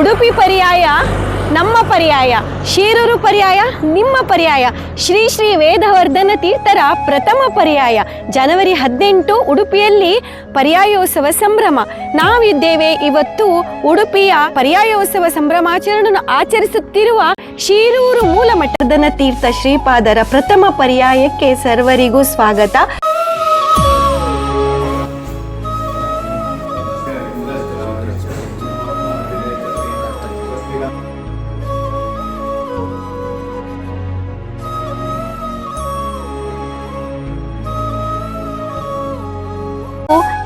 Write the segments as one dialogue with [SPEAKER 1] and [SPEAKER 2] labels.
[SPEAKER 1] ಉಡುಪಿ ಪರ್ಯಾಯ, ನಮ್ಮ ಪರ್ಯಾಯ, ಶೀರೂರು ಪರ್ಯಾಯ, ನಿಮ್ಮ ಪರ್ಯಾಯ, ಶ್ರೀ ಶ್ರೀ ವೇದವರ್ಧನ ತೀರ್ಥರ ಪ್ರಥಮ ಪರ್ಯಾಯ, ಜನವರಿ ಹದಿನೆಂಟು ಉಡುಪಿಯಲ್ಲಿ ಪರ್ಯಾಯೋತ್ಸವ ಸಂಭ್ರಮ. ನಾವಿದ್ದೇವೆ ಇವತ್ತು ಉಡುಪಿಯ ಪರ್ಯಾಯೋತ್ಸವ ಸಂಭ್ರಮಾಚರಣೆಯನ್ನು ಆಚರಿಸುತ್ತಿರುವ ಶೀರೂರು ಮೂಲ ಮಠದನ ತೀರ್ಥ ಶ್ರೀಪಾದರ ಪ್ರಥಮ ಪರ್ಯಾಯಕ್ಕೆ ಸರ್ವರಿಗೂ ಸ್ವಾಗತ.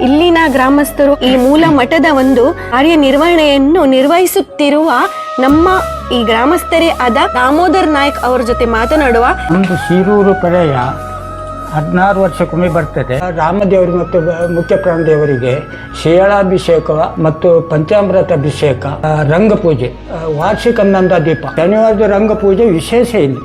[SPEAKER 1] ಇಲ್ಲಿನ ಗ್ರಾಮಸ್ಥರು ಈ ಮೂಲ ಮಠದ ಒಂದು ಕಾರ್ಯನಿರ್ವಹಣೆಯನ್ನು ನಿರ್ವಹಿಸುತ್ತಿರುವ ನಮ್ಮ ಈ ಗ್ರಾಮಸ್ಥರೇ ಆದ ದಾಮೋದರ್ ನಾಯಕ್ ಅವರ ಜೊತೆ ಮಾತನಾಡುವ
[SPEAKER 2] ಒಂದು ಶಿರೂರು ಪಡೆಯ ಹದಿನಾರು ವರ್ಷಕ್ಕೊಮ್ಮೆ ಬರ್ತದೆ. ರಾಮದೇವರು ಮತ್ತು ಮುಖ್ಯ ಪ್ರಾಣದೇವರಿಗೆ ಶೇಳಾಭಿಷೇಕ ಮತ್ತು ಪಂಚಾಮೃತ ಅಭಿಷೇಕ, ರಂಗಪೂಜೆ ವಾರ್ಷಿಕ ನಂದ ದೀಪ. ಶನಿವಾರದ ರಂಗಪೂಜೆ ವಿಶೇಷ ಇಲ್ಲಿ.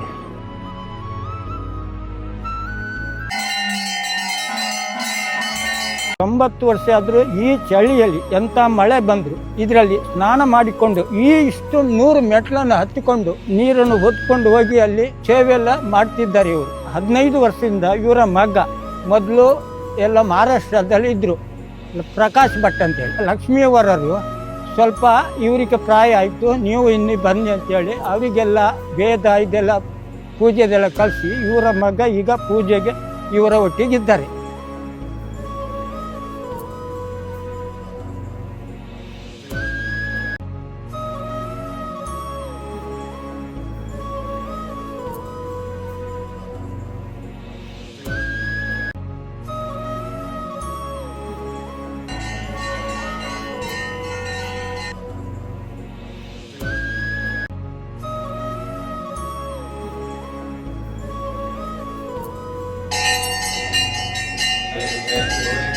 [SPEAKER 2] ತೊಂಬತ್ತು ವರ್ಷ ಆದರೂ ಈ ಚಳಿಯಲ್ಲಿ ಎಂಥ ಮಳೆ ಬಂದರು, ಇದರಲ್ಲಿ ಸ್ನಾನ ಮಾಡಿಕೊಂಡು ಈ ಇಷ್ಟು ನೂರು ಮೆಟ್ಲನ್ನು ಹತ್ತಿಕೊಂಡು ನೀರನ್ನು ಹೊತ್ಕೊಂಡು ಹೋಗಿ ಅಲ್ಲಿ ಸೇವೆಲ್ಲ ಮಾಡ್ತಿದ್ದಾರೆ ಇವರು. ಹದಿನೈದು ವರ್ಷದಿಂದ ಇವರ ಮಗ, ಮೊದಲು ಎಲ್ಲ ಮಹಾರಾಷ್ಟ್ರದಲ್ಲಿ ಇದ್ದರು ಪ್ರಕಾಶ್ ಭಟ್ ಅಂತೇಳಿ ಲಕ್ಷ್ಮೀವರರು ಸ್ವಲ್ಪ ಇವರಿಗೆ ಪ್ರಾಯ ಆಯಿತು, ನೀವು ಇನ್ನಿ ಬನ್ನಿ ಅಂತೇಳಿ ಅವರಿಗೆಲ್ಲ ಭೇದ ಇದೆಲ್ಲ ಪೂಜೆದೆಲ್ಲ ಕಲಿಸಿ ಇವರ ಮಗ ಈಗ ಪೂಜೆಗೆ ಇವರ ಒಟ್ಟಿಗಿದ್ದಾರೆ.
[SPEAKER 3] Thank you.